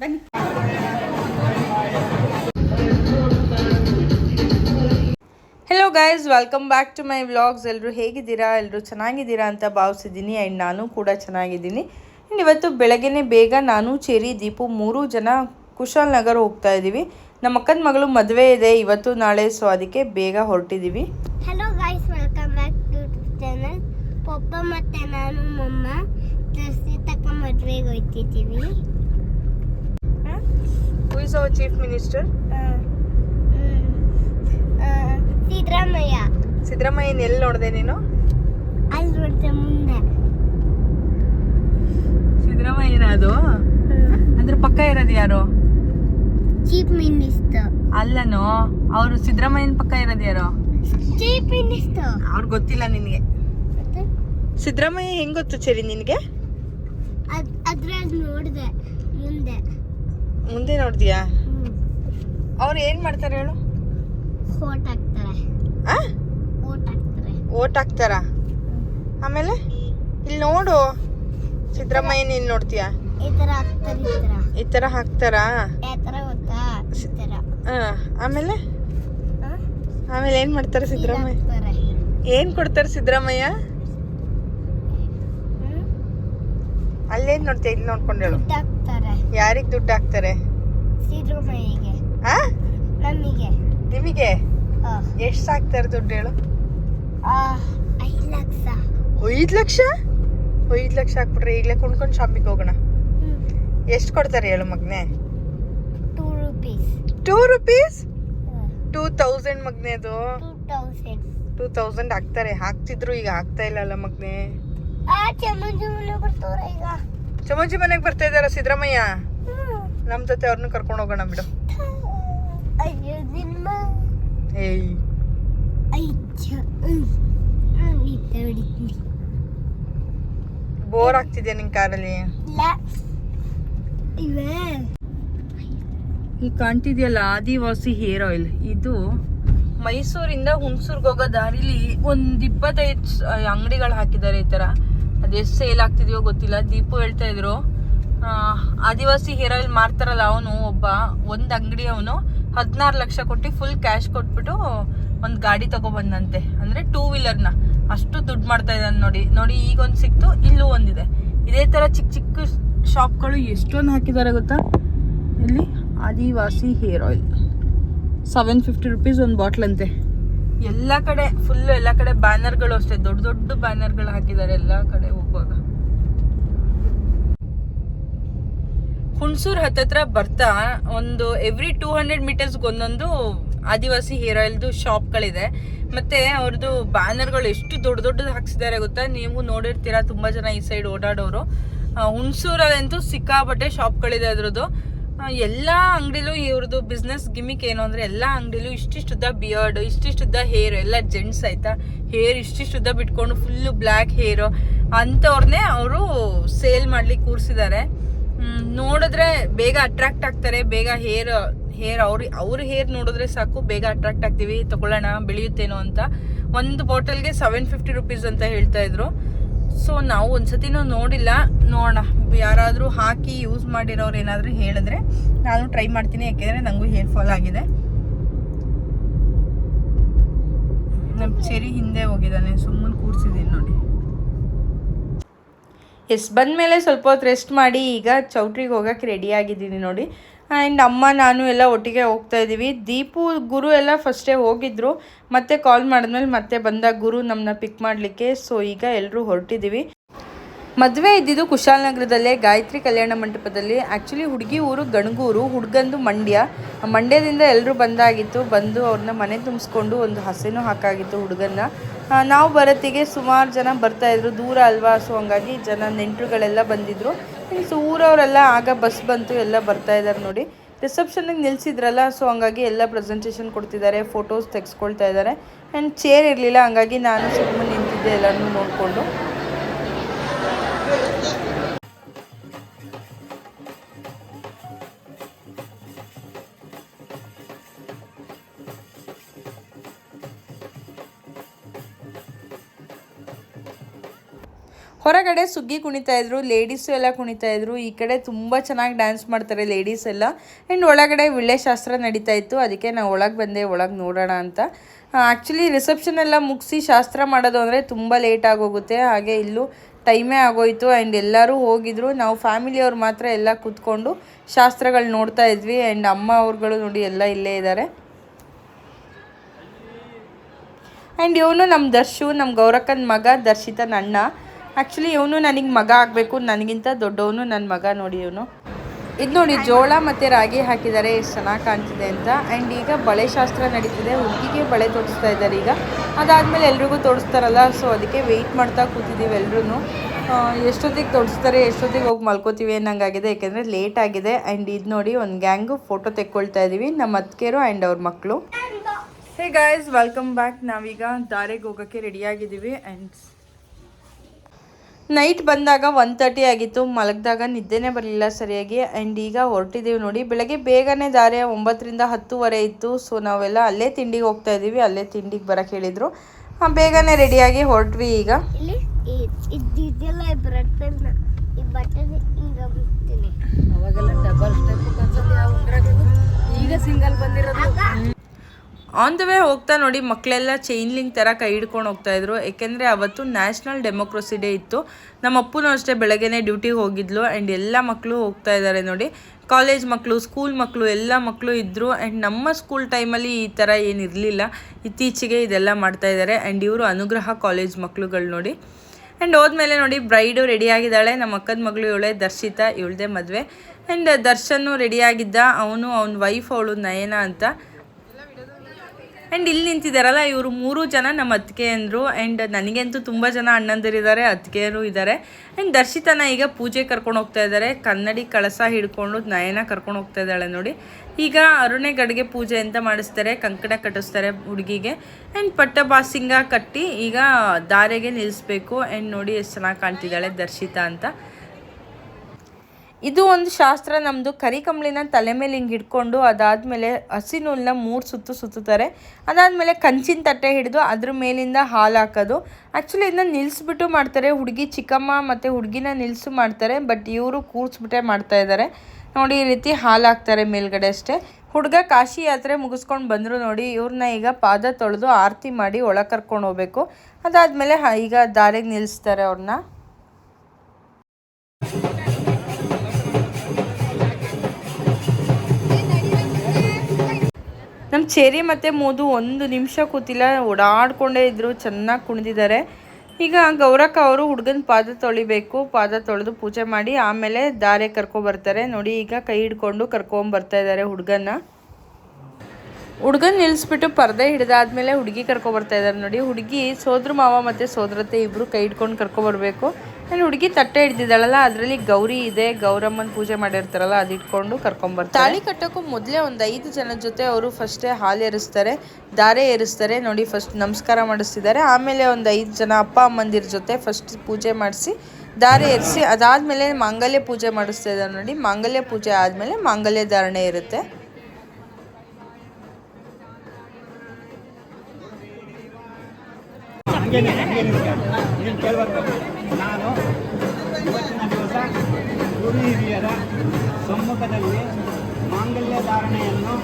ಬನ್ನಿ. Hello guys welcome back to my vlogs ಎಲ್ಲರೂ ಹೇಗಿದ್ದೀರಾ? ಎಲ್ಲರೂ ಚೆನ್ನಾಗಿದ್ದೀರಾ ಅಂತ ಭಾವಿಸಿದ್ದೀನಿ. ಆ್ಯಂಡ್ ನಾನು ಕೂಡ ಚೆನ್ನಾಗಿದ್ದೀನಿ. ಆ್ಯಂಡ್ ಇವತ್ತು ಬೆಳಗ್ಗೆನೇ ಬೇಗ ನಾನು ಚೇರಿ ದೀಪು ಮೂರು ಜನ ಕುಶಾಲ್ ನಗರ್ ಹೋಗ್ತಾ ಇದ್ದೀವಿ. ನಮ್ಮ ಅಕ್ಕನ ಮಗಳು ಮದುವೆ ಇದೆ ಇವತ್ತು, ನಾಳೆ. ಸೊ ಅದಕ್ಕೆ ಬೇಗ ಹೊರಟಿದ್ದೀವಿ. Hello guys welcome back to channel papa ಮತ್ತೆ ನಾನು, ಮಮ್ಮ ದರ್ಸಿ ತಕ್ಕ ಮದುವೆಗೆ ಹೋಯ್ತಿದ್ದೀವಿ. Is our chief minister Siddaramaiah ಸಿದ್ದರಾಮಯ್ಯನ ಎಲ್ಲಿ ನೋಡಿದೆ ನೀನು? ಅಲ್ಲಿ ನೋಡಿದೆ ಮುಂದೆ. ಸಿದ್ದರಾಮಯ್ಯನ ಅದು? ಅದ್ರ ಪಕ್ಕ ಇರೋದು ಯಾರು? ಚೀಫ್ ಮಿನಿಸ್ಟರ್ ಅಲ್ಲನೋ ಅವರು ಸಿದ್ದರಾಮಯ್ಯನ ಪಕ್ಕ ಇರೋದು ಯಾರು? ಚೀಫ್ ಮಿನಿಸ್ಟರ್ ಅವ್ರು ಗೊತ್ತಿಲ್ಲ ನಿನಗೆ. ಸಿದ್ದರಾಮಯ್ಯ ಹೆಂಗ್ ಗೊತ್ತು ಚೇರಿ ನಿನಗೆ? ಅದ್ ಅದ್ರಲ್ಲಿ ನೋಡಿದೆ. ಮುಂದೆ ನೋಡ್ತೀಯಾ? ಅವ್ರು ಏನ್ ಮಾಡ್ತಾರೆ ಹೇಳು? ಓಟ್ ಹಾಕ್ತಾರೆ. ಓಟ್ ಹಾಕ್ತಾರೆ. ಓಟ್ ಹಾಕ್ತಾರ? ಆಮೇಲೆ? ಇಲ್ಲಿ ನೋಡು. ಸಿದ್ದರಾಮಯ್ಯ ನೀನ್ ನೋಡ್ತೀಯಾ? ಈ ತರ ಹಾಕ್ತಾರಾ ಆಮೇಲೆ? ಆಮೇಲೆ ಏನ್ ಮಾಡ್ತಾರೆ ಸಿದ್ದರಾಮಯ್ಯ? ಏನ್ ಕೊಡ್ತಾರೆ ಸಿದ್ದರಾಮಯ್ಯ? ಅಲ್ಲೇನ್ ನೋಡ್ತೀಯ? ಇಲ್ಲಿ ನೋಡ್ಕೊಂಡು ಹೇಳು. ಯಾರಿಗೆ ದುಡ್ಡು ಹಾಕ್ತಾರೆ? ನಮಗೆ. ನಿಮಗೆ? ಎಷ್ಟು ಹಾಕ್ತಾರೆ ದುಡ್ಡು ಹೇಳು? ಆ, ಐದು ಲಕ್ಷ. ಐದು ಲಕ್ಷ? ಹಾಕ್ಬಿಟ್ರೆ ಈಗಲೇ ಕುಣ್ಕೊಂಡು ಶಾಪಿಗೆ ಹೋಗೋಣ. ಎಷ್ಟು ಕೊಡ್ತಾರೆ ಹೇಳು ಮಗ್ನೆ? Two rupees. Two rupees? Two thousand ಮಗ್ನೆ ಅದು. Two thousand. ಹಾಕ್ತಾರೆ. ಹಾಕ್ತಿದ್ರು ಈಗ ಹಾಕ್ತಾ ಇಲ್ಲ ಅಲ್ಲ ಮಗ್ನೆ. ಚಮಚಿ ಮನೆಗೆ ಬರ್ತಾ ಇದಾರ ಸಿದ್ದರಾಮಯ್ಯ? ನಮ್ಮ ನಮ್ ಜೊತೆ ಅವ್ರನ್ನ ಕರ್ಕೊಂಡು ಹೋಗೋಣ ಬಿಡು. ಏಯ್. ಬೋರ್ ಆಗ್ತಿದ್ಯಾ ನಿನ್ ಕಾರಲ್ಲಿ ಈಗ ಕಾಣ್ತಿದ್ಯಲ್ಲ ಆದಿವಾಸಿ ಹೇರ್ ಆಯಿಲ್. ಇದು ಮೈಸೂರಿಂದ ಹುಣಸೂರ್ಗೆ ಹೋಗೋ ದಾರಿಲಿ ಒಂದ್ ಇಪ್ಪತ್ತೈದು ಅಂಗಡಿಗಳು ಹಾಕಿದ್ದಾರೆ ಈ ತರ. ಅದೆಷ್ಟು ಸೇಲ್ ಆಗ್ತಿದೆಯೋ ಗೊತ್ತಿಲ್ಲ. ದೀಪು ಹೇಳ್ತಾ ಇದ್ರು ಆದಿವಾಸಿ ಹೇರ್ ಆಯಿಲ್ ಮಾರ್ತಾರಲ್ಲ ಅವನು ಒಬ್ಬ, ಒಂದ್ ಅಂಗಡಿ ಅವನು, ಹದಿನಾರು ಲಕ್ಷ ಕೊಟ್ಟು ಫುಲ್ ಕ್ಯಾಶ್ ಕೊಟ್ಬಿಟ್ಟು ಒಂದು ಗಾಡಿ ತಗೊಬಂದಂತೆ. ಅಂದ್ರೆ ಟೂ ವೀಲರ್ನ ಅಷ್ಟು ದುಡ್ಡು ಮಾಡ್ತಾ ಇದ್ದಾನೆ ನೋಡಿ. ನೋಡಿ, ಈಗ ಒಂದ್ ಸಿಕ್ತು, ಇಲ್ಲೂ ಒಂದಿದೆ ಇದೇ. ತರ ಚಿಕ್ಕ ಚಿಕ್ಕ ಶಾಪ್ಗಳು ಎಷ್ಟೊಂದು ಹಾಕಿದ್ದಾರೆ ಗೊತ್ತಾ? ಇಲ್ಲಿ Adivasi hair oil seven fifty rupees ಒಂದು ಬಾಟ್ಲ್ ಅಂತೆ. ಎಲ್ಲ ಕಡೆ ಫುಲ್ ಎಲ್ಲ ಕಡೆ ಬ್ಯಾನರ್ಗಳು ಅಷ್ಟೇ. ದೊಡ್ಡ ದೊಡ್ಡ ಬ್ಯಾನರ್ಗಳು ಹಾಕಿದ್ದಾರೆ ಎಲ್ಲ ಕಡೆ ಹೋಗುವಾಗ. ಹುಣಸೂರ್ ಹತ್ತತ್ರ ಬರ್ತಾ ಒಂದು ಎವ್ರಿ ಟೂ ಹಂಡ್ರೆಡ್ ಮೀಟರ್ಸ್ಗೆ ಒಂದೊಂದು ಆದಿವಾಸಿ ಹೇರ್ ಆಯಿಲ್ದು ಶಾಪ್ಗಳಿದೆ ಮತ್ತೆ ಅವ್ರದ್ದು ಬ್ಯಾನರ್ಗಳು ಎಷ್ಟು ದೊಡ್ಡ ದೊಡ್ಡದು ಹಾಕ್ಸಿದ್ದಾರೆ ಗೊತ್ತಾ? ನೀವು ನೋಡಿರ್ತೀರಾ, ತುಂಬಾ ಜನ ಈ ಸೈಡ್ ಓಡಾಡೋರು. ಹುಣ್ಸೂರಲ್ಲಂತೂ ಸಿಕ್ಕಾಪಟ್ಟೆ ಶಾಪ್ಗಳಿದೆ ಅದ್ರದ್ದು. ಎಲ್ಲಾ ಅಂಗಡಿಲೂ ಇವ್ರದ್ದು ಬಿಸ್ನೆಸ್ ಗಿಮಿಕ್ ಏನು ಅಂದ್ರೆ ಎಲ್ಲಾ ಅಂಗಡಿಲೂ ಇಷ್ಟಿಷ್ಟುದ್ದ ಬಿಯರ್ಡ್ ಇಷ್ಟಿಷ್ಟುದ್ದ ಹೇರ್ ಎಲ್ಲ ಜೆಂಟ್ಸ್ ಆಯಿತಾ? ಹೇರ್ ಇಷ್ಟಿಷ್ಟುದ್ದ ಬಿಟ್ಕೊಂಡು ಫುಲ್ಲು ಬ್ಲ್ಯಾಕ್ ಹೇರ್ ಅಂಥವ್ರನ್ನೇ ಅವರು ಸೇಲ್ ಮಾಡ್ಲಿಕ್ಕೆ ಕೂರಿಸಿದ್ದಾರೆ ನೋಡಿದ್ರೆ ಬೇಗ ಅಟ್ರಾಕ್ಟ್ ಆಗ್ತಾರೆ. ಬೇಗ ಹೇರ್ ಹೇರ್ ಅವ್ರ ಅವ್ರ ಹೇರ್ ನೋಡಿದ್ರೆ ಸಾಕು, ಬೇಗ ಅಟ್ರಾಕ್ಟ್ ಆಗ್ತೀವಿ. ತಗೊಳ್ಳೋಣ, ಬೆಳೆಯುತ್ತೇನೋ ಅಂತ. ಒಂದು ಬಾಟಲ್ಗೆ ಸೆವೆನ್ ಫಿಫ್ಟಿ ರುಪೀಸ್ ಅಂತ ಹೇಳ್ತಾ ಇದ್ರು. ಸೊ ನಾವು ಒಂದ್ಸತಿನೂ ನೋಡಿಲ್ಲ. ನೋಡೋಣ. ಯಾರಾದರೂ ಹಾಕಿ ಯೂಸ್ ಮಾಡಿರೋರು ಏನಾದರೂ ಹೇಳಿದ್ರೆ ನಾನು ಟ್ರೈ ಮಾಡ್ತೀನಿ. ಯಾಕೆಂದರೆ ನನಗೂ ಹೇರ್ ಫಾಲ್ ಆಗಿದೆ. ನಮ್ಮ ಚೆರಿ ಹಿಂದೆ ಹೋಗಿದ್ದಾನೆ. ಸುಮ್ಮನೆ ಕೂರ್ಸಿದ್ದೀನಿ ನೋಡಿ. ಎಸ್ ಬಂದಮೇಲೆ ಸ್ವಲ್ಪ ಹೊತ್ತು ರೆಸ್ಟ್ ಮಾಡಿ ಈಗ ಚೌಟ್ರಿಗೆ ಹೋಗೋಕ್ಕೆ ರೆಡಿ ಆಗಿದ್ದೀನಿ ನೋಡಿ. ಆ್ಯಂಡ್ ಅಮ್ಮ, ನಾನು ಎಲ್ಲ ಒಟ್ಟಿಗೆ ಹೋಗ್ತಾ ಇದ್ದೀವಿ. ದೀಪು, ಗುರು ಎಲ್ಲ ಫಸ್ಟೇ ಹೋಗಿದ್ರು. ಮತ್ತೆ ಕಾಲ್ ಮಾಡಿದ್ಮೇಲೆ ಮತ್ತೆ ಬಂದ ಗುರು ನಮ್ಮನ್ನ ಪಿಕ್ ಮಾಡಲಿಕ್ಕೆ. ಸೊ ಈಗ ಎಲ್ಲರೂ ಹೊರಟಿದ್ದೀವಿ. ಮದುವೆ ಇದ್ದಿದ್ದು ಕುಶಾಲನಗರದಲ್ಲೇ ಗಾಯತ್ರಿ ಕಲ್ಯಾಣ ಮಂಟಪದಲ್ಲಿ. ಆ್ಯಕ್ಚುಲಿ ಹುಡುಗಿ ಊರು ಗಣಗೂರು, ಹುಡುಗಂದು ಮಂಡ್ಯ. ಮಂಡ್ಯದಿಂದ ಎಲ್ಲರೂ ಬಂದಾಗಿತ್ತು. ಬಂದು ಅವ್ರನ್ನ ಮನೆ ತುಂಬಿಸ್ಕೊಂಡು ಒಂದು ಹಸೆನೂ ಹಾಕಾಗಿತ್ತು ಹುಡುಗನ್ನ. ನಾವು ಬರತ್ತಿಗೆ ಸುಮಾರು ಜನ ಬರ್ತಾಯಿದ್ರು ದೂರ ಅಲ್ವಾ? ಸೊ ಹಂಗಾಗಿ ಜನ ನೆಂಟರುಗಳೆಲ್ಲ ಬಂದಿದ್ರು. ಸೊ ಊರವರೆಲ್ಲ ಆಗ ಬಸ್ ಬಂತು, ಎಲ್ಲ ಬರ್ತಾ ಇದ್ದಾರೆ ನೋಡಿ. ರಿಸೆಪ್ಷನಿಗೆ ನಿಲ್ಸಿದ್ರಲ್ಲ ಸೊ ಹಂಗಾಗಿ ಎಲ್ಲ ಪ್ರೆಸೆಂಟೇಷನ್ ಕೊಡ್ತಿದ್ದಾರೆ ಫೋಟೋಸ್ ತೆಗೆಸ್ಕೊಳ್ತಾ ಇದ್ದಾರೆ ಆ್ಯಂಡ್ ಚೇರ್ ಇರಲಿಲ್ಲ, ಹಂಗಾಗಿ ನಾನು ಸುಮ್ಮನೆ ನಿಂತಿದ್ದೆ ಎಲ್ಲರನ್ನೂ ನೋಡಿಕೊಂಡು. ಹೊರಗಡೆ ಸುಗ್ಗಿ ಕುಣಿತಾ ಇದ್ರು ಲೇಡೀಸು ಎಲ್ಲ ಕುಣಿತಾ ಇದ್ರು, ಈ ಕಡೆ ತುಂಬ ಚೆನ್ನಾಗಿ ಡ್ಯಾನ್ಸ್ ಮಾಡ್ತಾರೆ ಲೇಡೀಸ್ ಎಲ್ಲ. ಆ್ಯಂಡ್ ಒಳಗಡೆ ವಿಳ್ಳೆ ಶಾಸ್ತ್ರ ನಡೀತಾ ಇತ್ತು, ಅದಕ್ಕೆ ನಾವು ಒಳಗೆ ಬಂದೆ, ಒಳಗೆ ನೋಡೋಣ ಅಂತ. ಆ್ಯಕ್ಚುಲಿ ರಿಸೆಪ್ಷನ್ ಎಲ್ಲ ಮುಗಿಸಿ ಶಾಸ್ತ್ರ ಮಾಡೋದು ಅಂದರೆ ತುಂಬ ಲೇಟ್ ಆಗೋಗುತ್ತೆ, ಹಾಗೆ ಇಲ್ಲೂ ಟೈಮೇ ಆಗೋಯ್ತು. ಆ್ಯಂಡ್ ಎಲ್ಲರೂ ಹೋಗಿದ್ರು, ನಾವು ಫ್ಯಾಮಿಲಿಯವ್ರು ಮಾತ್ರ ಎಲ್ಲ ಕೂತ್ಕೊಂಡು ಶಾಸ್ತ್ರಗಳು ನೋಡ್ತಾ ಇದ್ವಿ. ಆ್ಯಂಡ್ ಅಮ್ಮ ಅವ್ರುಗಳು ನೋಡಿ ಎಲ್ಲ ಇಲ್ಲೇ ಇದ್ದಾರೆ ಆ್ಯಂಡ್ ಇವನು ನಮ್ಮ ದರ್ಶು ನಮ್ಮ ಗೌರಕ್ಕನ ಮಗ, ದರ್ಶಿತನ ಅಣ್ಣ. ಆ್ಯಕ್ಚುಲಿ ಇವನು ನನಗೆ ಮಗ ಆಗಬೇಕು. ನನಗಿಂತ ದೊಡ್ಡವನು ನನ್ನ ಮಗ ನೋಡಿ ಇವನು. ಇದು ನೋಡಿ ಜೋಳ ಮತ್ತು ರಾಗಿ ಹಾಕಿದ್ದಾರೆ. ಎಷ್ಟು ಚೆನ್ನಾಗಿ ಕಾಣ್ತಿದೆ ಅಂತ. ಆ್ಯಂಡ್ ಈಗ ಬಳೆ ಶಾಸ್ತ್ರ ನಡೀತಿದೆ. ಹುಡುಗಿಗೆ ಬಳೆ ತೋರಿಸ್ತಾ ಇದ್ದಾರೆ ಈಗ. ಅದಾದಮೇಲೆ ಎಲ್ರಿಗೂ ತೋರಿಸ್ತಾರಲ್ಲ. ಸೊ ಅದಕ್ಕೆ ವೆಯ್ಟ್ ಮಾಡ್ತಾ ಕೂತಿದ್ದೀವಿ ಎಲ್ಲರೂ ಎಷ್ಟೊತ್ತಿಗೆ ತೋರಿಸ್ತಾರೆ, ಎಷ್ಟೊತ್ತಿಗೆ ಹೋಗಿ ಮಲ್ಕೋತೀವಿ ಅನ್ನಂಗಾಗಿದೆ. ಯಾಕೆಂದರೆ ಲೇಟ್ ಆಗಿದೆ. ಆ್ಯಂಡ್ ಇದು ನೋಡಿ ಒಂದು ಗ್ಯಾಂಗು ಫೋಟೋ ತೆಕ್ಕೊಳ್ತಾ ಇದ್ದೀವಿ ನಮ್ಮ ಅತ್ತಿಗೆರು ಆ್ಯಂಡ್ ಅವ್ರ ಮಕ್ಕಳು ಹೇ ಗಾಯ್ಸ್ ವೆಲ್ಕಮ್ ಬ್ಯಾಕ್ ನಾವೀಗ ದಾರೆಗೆ ಹೋಗೋಕ್ಕೆ ರೆಡಿಯಾಗಿದ್ದೀವಿ ಆ್ಯಂಡ್ ನೈಟ್ ಬಂದಾಗ ಒನ್ ತರ್ಟಿ ಆಗಿತ್ತು. ಮಲಗಿದಾಗ ನಿದ್ದೆನೇ ಬರಲಿಲ್ಲ ಸರಿಯಾಗಿ. ಆ್ಯಂಡ್ ಈಗ ಹೊರಟಿದ್ದೀವಿ ನೋಡಿ ಬೆಳಗ್ಗೆ ಬೇಗನೆ ದಾರೆ ಒಂಬತ್ತರಿಂದ ಹತ್ತುವರೆ ಇತ್ತು. ಸೊ ನಾವೆಲ್ಲ ಅಲ್ಲೇ ತಿಂಡಿಗೆ ಹೋಗ್ತಾ ಇದ್ದೀವಿ. ಅಲ್ಲೇ ತಿಂಡಿಗೆ ಬರೋಕ್ಕೆ ಹೇಳಿದರು. ಬೇಗನೆ ರೆಡಿಯಾಗಿ ಹೊರಟ್ವಿ ಈಗ. ಈಗ ಸಿಂಗಲ್ ಬಂದಿರೋದು. ಆನ್ ದ ವೇ ಹೋಗ್ತಾ ನೋಡಿ ಮಕ್ಕಳೆಲ್ಲ ಚೈನ್ಲಿಂಗ್ ಥರ ಕೈ ಹಿಡ್ಕೊಂಡು ಹೋಗ್ತಾಯಿದ್ರು ಏಕೆಂದರೆ ಅವತ್ತು ನ್ಯಾಷನಲ್ ಡೆಮೋಕ್ರಸಿ ಡೇ ಇತ್ತು. ನಮ್ಮ ಅಪ್ಪನೂ ಅಷ್ಟೇ ಬೆಳಗ್ಗೆನೇ ಡ್ಯೂಟಿಗೆ ಹೋಗಿದ್ಲು. ಆ್ಯಂಡ್ ಎಲ್ಲ ಮಕ್ಕಳು ಹೋಗ್ತಾ ಇದ್ದಾರೆ ನೋಡಿ. ಕಾಲೇಜ್ ಮಕ್ಕಳು ಸ್ಕೂಲ್ ಮಕ್ಕಳು ಎಲ್ಲ ಮಕ್ಕಳು ಇದ್ದರು ಆ್ಯಂಡ್ ನಮ್ಮ ಸ್ಕೂಲ್ ಟೈಮಲ್ಲಿ ಈ ಥರ ಏನಿರಲಿಲ್ಲ ಇತ್ತೀಚೆಗೆ ಇದೆಲ್ಲ ಮಾಡ್ತಾ ಇದ್ದಾರೆ ಆ್ಯಂಡ್ ಇವರು ಅನುಗ್ರಹ ಕಾಲೇಜ್ ಮಕ್ಕಳುಗಳು ನೋಡಿ. ಆ್ಯಂಡ್ ಹೋದ್ಮೇಲೆ ನೋಡಿ ಬ್ರೈಡು ರೆಡಿ ಆಗಿದ್ದಾಳೆ. ನಮ್ಮ ಅಕ್ಕದ ಮಗಳು ಇವಳೆ ದರ್ಶಿತಾ, ಇವಳದೇ ಮದುವೆ. ಆ್ಯಂಡ್ ದರ್ಶನ್ನು ರೆಡಿಯಾಗಿದ್ದ ಅವನು, ಅವನ ವೈಫ್ ಅವಳು ನಯನ ಅಂತ. ಆ್ಯಂಡ್ ಇಲ್ಲಿ ನಿಂತಿದ್ದಾರಲ್ಲ ಇವರು ಮೂರು ಜನ ನಮ್ಮ ಅತ್ತಿಗೆ ಅಂದರು ಆ್ಯಂಡ್ ನನಗಂತೂ ತುಂಬ ಜನ ಅಣ್ಣಂದಿರಿದ್ದಾರೆ, ಅತ್ತಿಗೆಯರು ಇದ್ದಾರೆ ಆ್ಯಂಡ್ ದರ್ಶಿತನ ಈಗ ಪೂಜೆ ಕರ್ಕೊಂಡು ಹೋಗ್ತಾ ಇದ್ದಾರೆ ಕನ್ನಡಿ ಕಳಸ ಹಿಡ್ಕೊಂಡು ನಯನ ಕರ್ಕೊಂಡು ಹೋಗ್ತಾ ಇದ್ದಾಳೆ ನೋಡಿ. ಈಗ ಅರುಣೆ ಗಡಿಗೆ ಪೂಜೆ ಅಂತ ಮಾಡಿಸ್ತಾರೆ, ಕಂಕಣ ಕಟ್ಟಿಸ್ತಾರೆ ಹುಡುಗಿಗೆ. ಆ್ಯಂಡ್ ಪಟ್ಟ ಬಾಸಿಂಗ ಕಟ್ಟಿ ಈಗ ದಾರೆಗೆ ನಿಲ್ಲಿಸ್ಬೇಕು. ಆ್ಯಂಡ್ ನೋಡಿ ಎಷ್ಟು ಚೆನ್ನಾಗಿ ಕಾಣ್ತಿದ್ದಾಳೆ ದರ್ಶಿತ ಅಂತ. ಇದು ಒಂದು ಶಾಸ್ತ್ರ ನಮ್ಮದು ಕರಿಕಂಬಳಿನ ತಲೆ ಮೇಲೆ ಹಿಂಗೆ ಹಿಡ್ಕೊಂಡು ಅದಾದಮೇಲೆ ಹಸಿ ನೂಲನ್ನ ಮೂರು ಸುತ್ತು ಸುತ್ತುತ್ತಾರೆ. ಅದಾದಮೇಲೆ ಕಂಚಿನ ತಟ್ಟೆ ಹಿಡಿದು ಅದ್ರ ಮೇಲಿಂದ ಹಾಲು ಹಾಕೋದು. ಆ್ಯಕ್ಚುಲಿ ಇದನ್ನ ನಿಲ್ಲಿಸ್ಬಿಟ್ಟು ಮಾಡ್ತಾರೆ. ಹುಡುಗಿ ಚಿಕ್ಕಮ್ಮ ಮತ್ತು ಹುಡುಗಿನ ನಿಲ್ಲಿಸು ಮಾಡ್ತಾರೆ ಬಟ್ ಇವರು ಕೂರಿಸ್ಬಿಟ್ಟೆ ಮಾಡ್ತಾ ಇದ್ದಾರೆ. ನೋಡಿ, ಈ ರೀತಿ ಹಾಲು ಹಾಕ್ತಾರೆ ಮೇಲ್ಗಡೆ ಅಷ್ಟೇ. ಹುಡುಗ ಕಾಶಿ ಯಾತ್ರೆ ಮುಗಿಸ್ಕೊಂಡು ಬಂದರು ನೋಡಿ ಇವ್ರನ್ನ ಈಗ ಪಾದ ತೊಳೆದು ಆರತಿ ಮಾಡಿ ಒಳಗೆ ಕರ್ಕೊಂಡು ಹೋಗ್ಬೇಕು. ಅದಾದಮೇಲೆ ಈಗ ದಾರಿಗೆ ನಿಲ್ಲಿಸ್ತಾರೆ ಅವ್ರನ್ನ ನಮ್ಮ ಚೇರಿ ಮತ್ತು ಮೋದು ಒಂದು ನಿಮಿಷ ಕೂತಿಲ್ಲ, ಓಡಾಡ್ಕೊಂಡೇ ಇದ್ದರು ಚೆನ್ನಾಗಿ ಕುಣಿದಿದ್ದಾರೆ. ಈಗ ಗೌರಕ್ಕ ಅವರು ಹುಡುಗನ ಪಾದ ತೊಳಿಬೇಕು, ಪಾದ ತೊಳೆದು ಪೂಜೆ ಮಾಡಿ ಆಮೇಲೆ ದಾರೆ ಕರ್ಕೊಬರ್ತಾರೆ ನೋಡಿ, ಈಗ ಕೈ ಹಿಡ್ಕೊಂಡು ಕರ್ಕೊಂಬರ್ತಾ ಇದ್ದಾರೆ ಹುಡುಗನ ಹುಡುಗನ ನಿಲ್ಲಿಸ್ಬಿಟ್ಟು ಪರ್ದೆ ಹಿಡಿದಾದ್ಮೇಲೆ ಹುಡುಗಿ ಕರ್ಕೊಬರ್ತಾ ಇದ್ದಾರೆ ನೋಡಿ. ಹುಡುಗಿ ಸೋದ್ರ ಮಾವ ಮತ್ತು ಸೋದರತೆ ಇಬ್ಬರು ಕೈ ಹಿಡ್ಕೊಂಡು ಕರ್ಕೊಬರ್ಬೇಕು ಆ್ಯಂಡ್ ಹುಡುಗಿ ತಟ್ಟೆ ಹಿಡ್ದಿದ್ದಾಳಲ್ಲ ಅದರಲ್ಲಿ ಗೌರಿ ಇದೆ ಗೌರಮ್ಮನ ಪೂಜೆ ಮಾಡಿರ್ತಾರಲ್ಲ ಅದು ಇಟ್ಕೊಂಡು ಕರ್ಕೊಂಬರ್ತಾರೆ ತಾಳಿ ಕಟ್ಟೋಕ್ಕೂ ಮೊದಲೇ ಒಂದು ಐದು ಜನ ಜೊತೆ ಅವರು ಫಸ್ಟೇ ಹಾಲು ಏರಿಸ್ತಾರೆ ದಾರೆ ಏರಿಸ್ತಾರೆ ನೋಡಿ ಫಸ್ಟ್ ನಮಸ್ಕಾರ ಮಾಡಿಸ್ತಿದ್ದಾರೆ. ಆಮೇಲೆ ಒಂದು ಐದು ಜನ ಅಪ್ಪ ಅಮ್ಮಂದಿರ ಜೊತೆ ಫಸ್ಟ್ ಪೂಜೆ ಮಾಡಿಸಿ ದಾರೆ ಏರಿಸಿ ಅದಾದಮೇಲೆ ಮಾಂಗಲ್ಯ ಪೂಜೆ ಮಾಡಿಸ್ತಾ ಇದ್ದಾರೆ ನೋಡಿ ಮಾಂಗಲ್ಯ ಪೂಜೆ ಆದಮೇಲೆ ಮಾಂಗಲ್ಯ ಧಾರಣೆ ಇರುತ್ತೆ. ನೀನು ಇವತ್ತಿನ ದಿವಸ ಗುರು ಹಿರಿಯರ ಸಮ್ಮುಖದಲ್ಲಿ ಮಾಂಗಲ್ಯ ಧಾರಣೆಯನ್ನು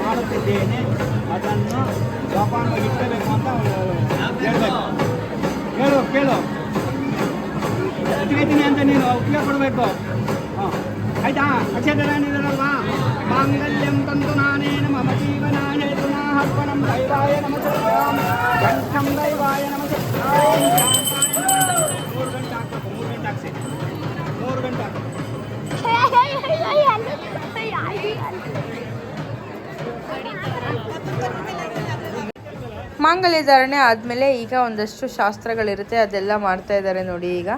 ಮಾಡುತ್ತಿದ್ದೇನೆ. ಅದನ್ನು ಜೋಪಾನವಾಗಿ ಇಟ್ಟಬೇಕು ಅಂತ ಹೇಳಬೇಕು. ಕೇಳು ಕೇಳು. ಎತ್ಕೊಳ್ತೀನಿ ಅಂತ ನೀನು, ಉಪಯೋಗ ಕೊಡಬೇಕು ಹಾಂ. ಆಯ್ತಾ? ಅಕ್ಷರ ಏನಿದಾರಲ್ವಾ ಮಾಂಗಲ್ಯಂ ತಂದು ನಾನೇ ಮಮ ಜೀವನಾಯ ಹರ್ಪಣಂ, ದೈವಾಯ ನಮಃ ದೈವಾಯ ನಮಃ. ಮಾಂಗಲ್ಯ ಧಾರಣೆ ಆದಮೇಲೆ ಈಗ ಒಂದಷ್ಟು ಶಾಸ್ತ್ರಗಳಿರುತ್ತೆ ಅದೆಲ್ಲ ಮಾಡ್ತಾ ಇದ್ದಾರೆ ನೋಡಿ ಈಗ.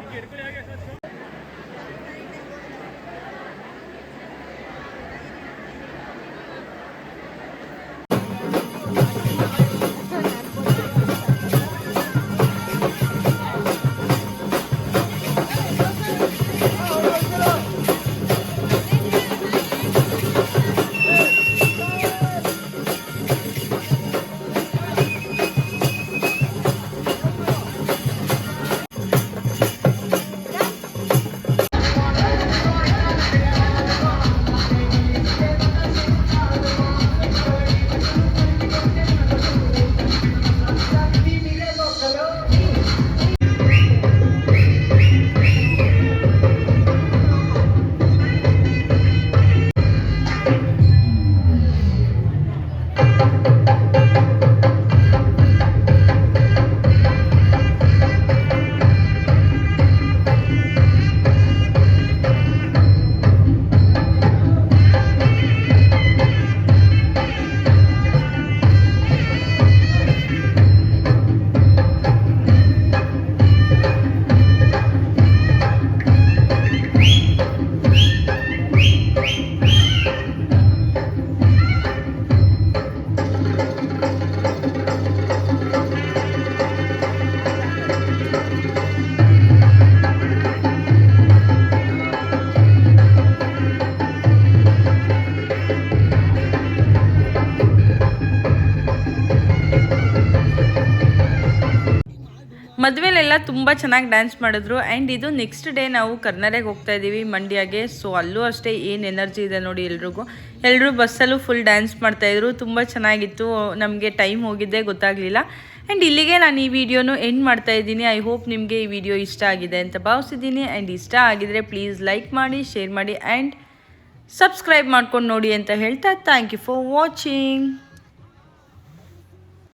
ಮದುವೆಲೆಲ್ಲ ತುಂಬ ಚೆನ್ನಾಗಿ ಡ್ಯಾನ್ಸ್ ಮಾಡಿದ್ರು. ಆ್ಯಂಡ್ ಇದು ನೆಕ್ಸ್ಟ್ ಡೇ ನಾವು ಕರ್ನಾಟಕ ಹೋಗ್ತಾ ಇದ್ದೀವಿ ಮಂಡ್ಯಗೆ. ಸೊ ಅಲ್ಲೂ ಅಷ್ಟೇ ಏನು ಎನರ್ಜಿ ಇದೆ ನೋಡಿ ಎಲ್ರಿಗೂ. ಎಲ್ಲರೂ ಬಸ್ಸಲ್ಲೂ ಫುಲ್ ಡ್ಯಾನ್ಸ್ ಮಾಡ್ತಾಯಿದ್ರು ತುಂಬ ಚೆನ್ನಾಗಿತ್ತು. ನಮಗೆ ಟೈಮ್ ಹೋಗಿದ್ದೇ ಗೊತ್ತಾಗಲಿಲ್ಲ. ಆ್ಯಂಡ್ ಇಲ್ಲಿಗೆ ನಾನು ಈ ವಿಡಿಯೋನು ಎಂಡ್ ಮಾಡ್ತಾ ಇದ್ದೀನಿ. ಐ ಹೋಪ್ ನಿಮಗೆ ಈ ವಿಡಿಯೋ ಇಷ್ಟ ಆಗಿದೆ ಅಂತ ಭಾವಿಸಿದ್ದೀನಿ. ಆ್ಯಂಡ್ ಇಷ್ಟ ಆಗಿದರೆ ಪ್ಲೀಸ್ ಲೈಕ್ ಮಾಡಿ ಶೇರ್ ಮಾಡಿ ಆ್ಯಂಡ್ ಸಬ್ಸ್ಕ್ರೈಬ್ ಮಾಡ್ಕೊಂಡು ನೋಡಿ ಅಂತ ಹೇಳ್ತಾ ಥ್ಯಾಂಕ್ ಯು ಫಾರ್ ವಾಚಿಂಗ್